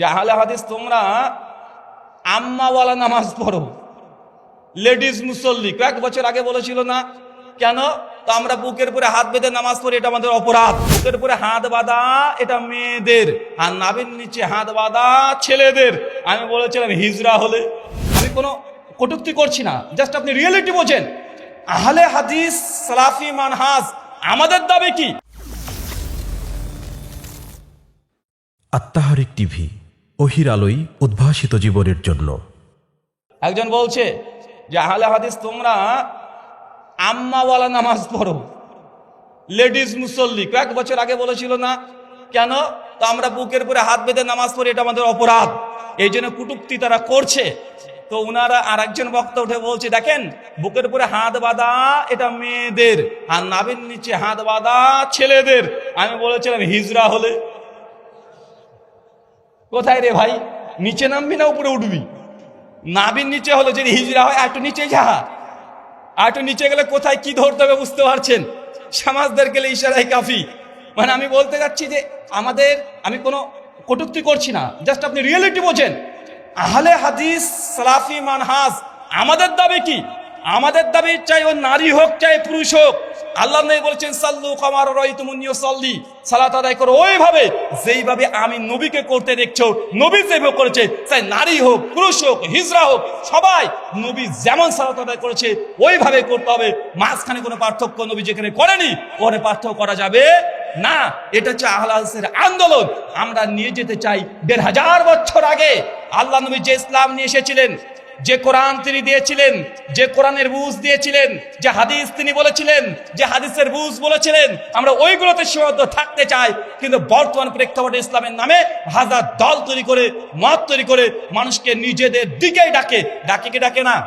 যে আহলে হাদিস তোমরা আম্মাওয়ালা নামাজ পড়ো। লেডিস মুসল্লি। কয়েক বছর আগে বলেছিল না? কেন? তো আমরা বুকের উপরে হাত বেঁধে নামাজ পড়ি, এটা আমাদের অপরাধ। বুকের উপরে হাত বাঁধা, এটা মেয়েদের। আর নাবির নিচে হাত বাঁধা, ছেলেদের। আমি বলেছিলাম, হিজরা হলে। আমি কোনো কটুক্তি করছি না। জাস্ট আপনি রিয়েলিটি বোঝেন। আহলে হাদিস সালাফি মানহাজ, আমাদের দাবি কি? আত্মাহারিক টিভি অহির আলোই উদ্ভাসিত জীবনের জন্য। একজন বলছে যে, আহলে হাদিস তোমরা আম্মাওয়ালা নামাজ পড়ো। লেডিস মুসল্লি। কয়েক বছর আগে বলেছিল না? কেন? তো আমরা বুকের উপরে হাত বেঁধে নামাজ পড়ি, এটা আমাদের অপরাধ। এই জন্য কুটুক্তি তারা করছে। তো উনারা আর একজন বক্তা উঠে বলছে, দেখেন, বুকের উপরে হাত বাঁধা, এটা মেয়েদের। আর নাবির নিচে হাত বাঁধা ছেলেদের। আমি বলেছিলাম, হিজরা হলে। কোথায় রে ভাই? নিচে নামবি না উপরে উঠবি? নাবির নিচে হলো যদি হিজরা হয়, আর একটু নিচে যা। আর একটু নিচে গেলে কোথায় কি ধরতে হবে বুঝতে পারছেন? সমাজদের গেলে ইশারাই কাফি। মানে আমি বলতে যাচ্ছি যে আমাদের, আমি কোনো কটুক্তি করছি না। জাস্ট আপনি রিয়েলিটি বোঝেন। আহলে হাদিস, সালাফি, মানহাজ, আমাদের দাবি কি? আমাদের দাবি চাই ও নারী হোক, চাই পুরুষ হোক। আল্লাহ নবী বলেছেন, সাল্লু কামার রয়তুমুনিয় সাল্লি সালাত আদায় করো। ওইভাবে যেইভাবে আমি নবীকে করতে দেখছ, নবী যেভাবে করেছে, চাই নারী হোক, পুরুষ হোক, হিজরা হোক, সবাই নবী যেমন সালাত আদায় করেছে, ওইভাবে করতে হবে। মাঝখানে কোনো পার্থক্য নবী যেখানে করেনি, ওখানে পার্থক্য করা যাবে না। এটা হচ্ছে আহলাসের আন্দোলন। আমরা নিয়ে যেতে চাই দেড় হাজার বছর আগে। আল্লাহ নবী যে ইসলাম নিয়ে এসেছিলেন যে কোরআন তিনি দিয়েছিলেন, যে কোরআনের বুঝ দিয়েছিলেন, যে হাদিস তিনি বলেছিলেন, যে হাদিসের বুঝ বলেছিলেন, আমরা ওইগুলোতে সীমাবদ্ধ থাকতে চাই। কিন্তু বর্তমান প্রেক্ষাপটে ইসলামের নামে হাজার দল তৈরি করে, মত তৈরি করে মানুষকে নিজেদের দিকেই ডাকে। ডাকে কি ডাকে না?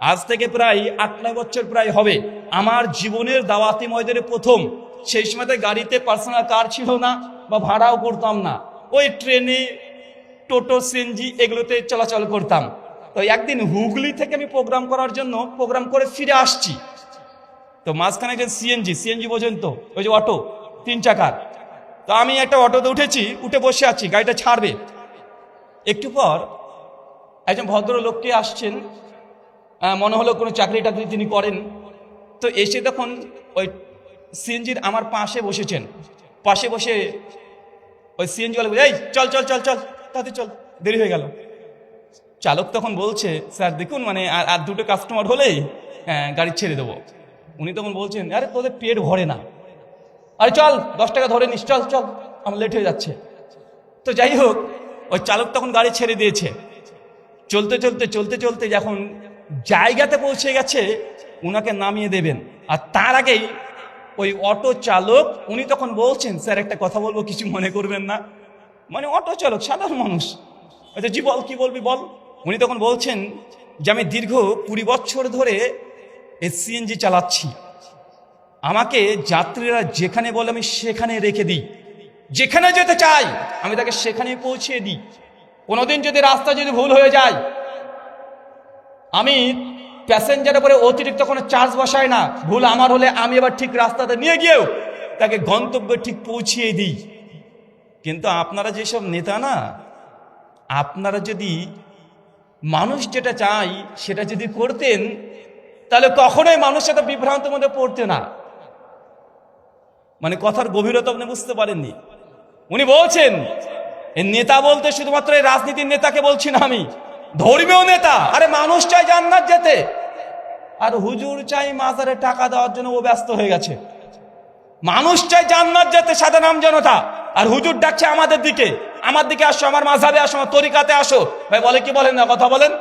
আজ থেকে প্রায় আট, নয় বছর প্রায় হবে। আমার জীবনের দাওয়াতি ময়দানে প্রথম। সেই সময়তে গাড়িতে পার্সোনাল কার ছিল না বা ভাড়াও করতাম না। ওই ট্রেনে টোটো, সিএনজি এগুলোতে চলাচল করতাম। তো একদিন হুগলি থেকে আমি প্রোগ্রাম করার জন্য প্রোগ্রাম করে ফিরে আসছি। তো মাঝখানে যে সিএনজি সিএনজি বোঝেন তো? ওই যে অটো, তিন চাকার। তো আমি একটা অটোতে উঠেছি, উঠে বসে আছি, গাড়িটা ছাড়বে। একটু পর একজন ভদ্রলোককে আসছেন মনে হলো কোনো চাকরি টাকরি তিনি করেন। তো এসে তখন ওই সিএনজির আমার পাশে বসেছেন। পাশে বসে ওই সিএনজি বলে, এই, চল চল চল চল তাতে চল, দেরি হয়ে গেল। চালক তখন বলছে স্যার দেখুন মানে আর আর দুটো কাস্টমার হলেই হ্যাঁ, গাড়ি ছেড়ে দেবো। উনি তখন বলছেন আরে তোদের পেট ভরে না। আরে চল দশ টাকা ধরে নিস চল চল আমার লেট হয়ে যাচ্ছে। তো যাই হোক ওই চালক তখন গাড়ি ছেড়ে দিয়েছে। চলতে চলতে চলতে চলতে যখন জায়গাতে পৌঁছে গেছে উনাকে নামিয়ে দেবেন। আর তার আগেই ওই অটো চালক উনি তখন বলছেন স্যার একটা কথা বলব কিছু মনে করবেন না। মানে অটো চালক সাধারণ মানুষ। আচ্ছা জি বল কি বলবি বল। উনি তখন বলছেন যে আমি দীর্ঘ কুড়ি বছর ধরে এই সিএনজি চালাচ্ছি। আমাকে যাত্রীরা যেখানে বলে আমি সেখানে রেখে দিই। যেখানে যেতে চাই, আমি তাকে সেখানে পৌঁছে দিই। কোনোদিন যদি রাস্তা যদি ভুল হয়ে যায়, আমি প্যাসেঞ্জারের উপরে অতিরিক্ত কোনো চার্জ বসাই না। ভুল আমার হলে আমি এবার ঠিক রাস্তাতে নিয়ে গিয়েও তাকে গন্তব্যে ঠিক পৌঁছিয়ে দিই। কিন্তু আপনারা যেসব নেতা না, আপনারা যদি মানুষ যেটা চাই সেটা যদি করতেন, তাহলে কখনোই মানুষ সেটা বিভ্রান্তের মধ্যে পড়তে না। মানে কথার গভীরতা আপনি বুঝতে পারেননি। উনি বলছেন নেতা বলতে শুধুমাত্র এই রাজনীতির নেতাকে বলছি না আমি, ধর্মীয় নেতা। আরে মানুষ চাই জান্নাত যেতে। আর হুজুর চাই মাজারে টাকা দেওয়ার জন্য ও ব্যস্ত হয়ে গেছে। মানুষ চাই জান্নাত যেতে নাম জনতা। আর হুজুর ডাকছে আমাদের দিকে। আমার দিকে আসো, আমার মাঝাবে আসো, আমার তরিকাতে আসো। ভাই, বলে কি বলেন না, কথা বলেন?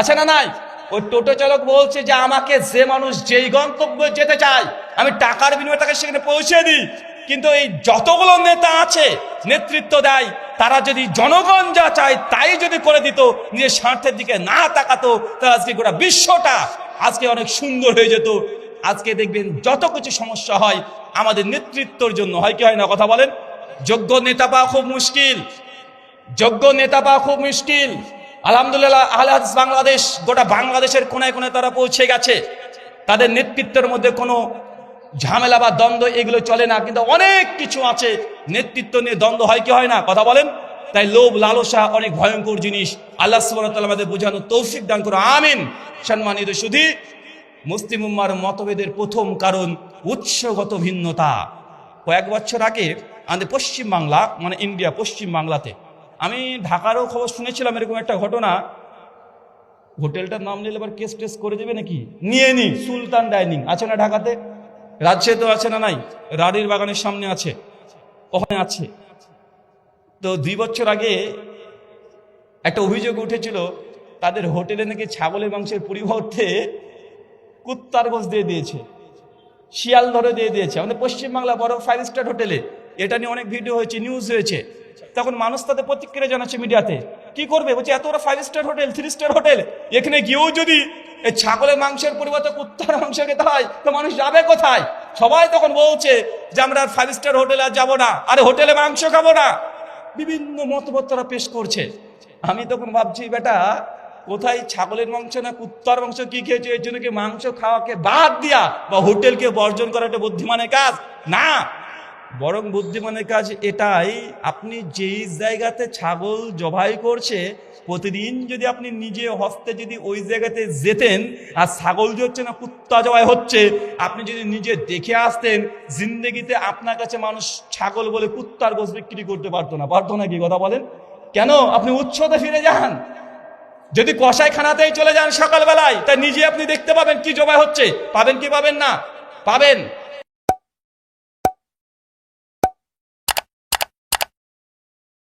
আছে না নাই? ওই টোটো চালক বলছে যে, আমাকে যে মানুষ যেই গন্তব্যে যেতে চায়, আমি টাকার বিনিময়ে তাকে সেখানে পৌঁছে দিই। কিন্তু এই যতগুলো নেতা আছে, নেতৃত্ব দেয়, তারা যদি জনগণ যা চায়, তাই যদি করে দিত, নিজের স্বার্থের দিকে না তাকাতো, তাহলে আজকে গোটা বিশ্বটা আজকে অনেক সুন্দর হয়ে যেত। আজকে দেখবেন যত কিছু সমস্যা হয়, আমাদের নেতৃত্বর জন্য, হয় কি হয় না, কথা বলেন? যোগ্য নেতা পাওয়া খুব মুশকিল। যোগ্য নেতা পাওয়া খুব মুশকিল। আলহামদুলিল্লাহ, আহলে হাদিস বাংলাদেশ, গোটা বাংলাদেশের কোনায় কোনায় তারা পৌঁছে গেছে। তাদের নেতৃত্বের মধ্যে কোনো ঝামেলা বা দ্বন্দ্ব এগুলো চলে না, কিন্তু অনেক কিছু আছে। নেতৃত্ব নিয়ে দ্বন্দ্ব হয় কি হয় না, কথা বলেন? তাই লোভ, লালসা অনেক ভয়ঙ্কর জিনিস। আল্লাহ আমাদের বোঝানো তৌফিক দান করো আমিন। সম্মানিত সুধী, মুসলিম উম্মার মতভেদের প্রথম কারণ উৎসগত ভিন্নতা। কয়েক বছর আগে আমাদের পশ্চিম বাংলা মানে ইন্ডিয়া, পশ্চিম বাংলাতে। আমি ঢাকারও খবর শুনেছিলাম এরকম একটা ঘটনা। হোটেলটার নাম নিলে এবার কেস টেস করে দেবে নাকি? নিয়ে নি, সুলতান ডাইনিং। আছে না ঢাকাতে? রাজশাহীতে আছে না নাই? রানীর বাগানের সামনে আছে। ওখানে আছে। তো দুই বছর আগে একটা অভিযোগ উঠেছিল, তাদের হোটেলে নাকি ছাগলের মাংসের পরিবর্তে কুত্তার গোস দিয়ে দিয়েছে। শিয়াল ধরে দিয়ে দিয়েছে। আমাদের পশ্চিমবাংলা বড় ফাইভ স্টার হোটেলে। এটা নিয়ে অনেক ভিডিও হয়েছে নিউজ হয়েছে। তখন মানুষ তাদের প্রতিক্রিয়া জানাচ্ছে মিডিয়াতে। কি করবে? বলছে, এত বড় five star hotel three star hotel এখানে গিয়েও যদি এই ছাগলের মাংসের পরিবর্তে কুত্তার মাংস খেতে হয়, তো মানুষ যাবে কোথায়? সবাই তখন বলছে যে, আমরা ফাইভ স্টার হোটেলে আর যাব না, আরে হোটেলে মাংস খাব না। বিভিন্ন মতভেদ তারা পেশ করছে। আমি তখন ভাবছি, বেটা, কোথায় ছাগলের মাংস না কুত্তার মাংস? কি খেয়েছে? এর জন্য কি মাংস খাওয়াকে বাদ দিয়া বা হোটেলকে বর্জন করা একটা বুদ্ধিমানের কাজ? না বরং বুদ্ধিমানের কাজ এটাই, আপনি যেই জায়গাতে ছাগল জবাই করছে, প্রতিদিন যদি আপনি নিজে হস্তে যদি ওই জায়গাতে যেতেন, আর ছাগল যে হচ্ছে না, কুত্তা জবাই হচ্ছে, আপনি যদি নিজে দেখে আসতেন, জিন্দগিতে আপনার কাছে মানুষ ছাগল বলে কুত্তার গোস বিক্রি করতে পারতো না। পারতো না কি কথা বলেন? কেন? আপনি উৎসতে ফিরে যান। যদি কষাই খানাতেই চলে যান সকালবেলায়, তা নিজে আপনি দেখতে পাবেন কি জবাই হচ্ছে। পাবেন কি পাবেন না? পাবেন।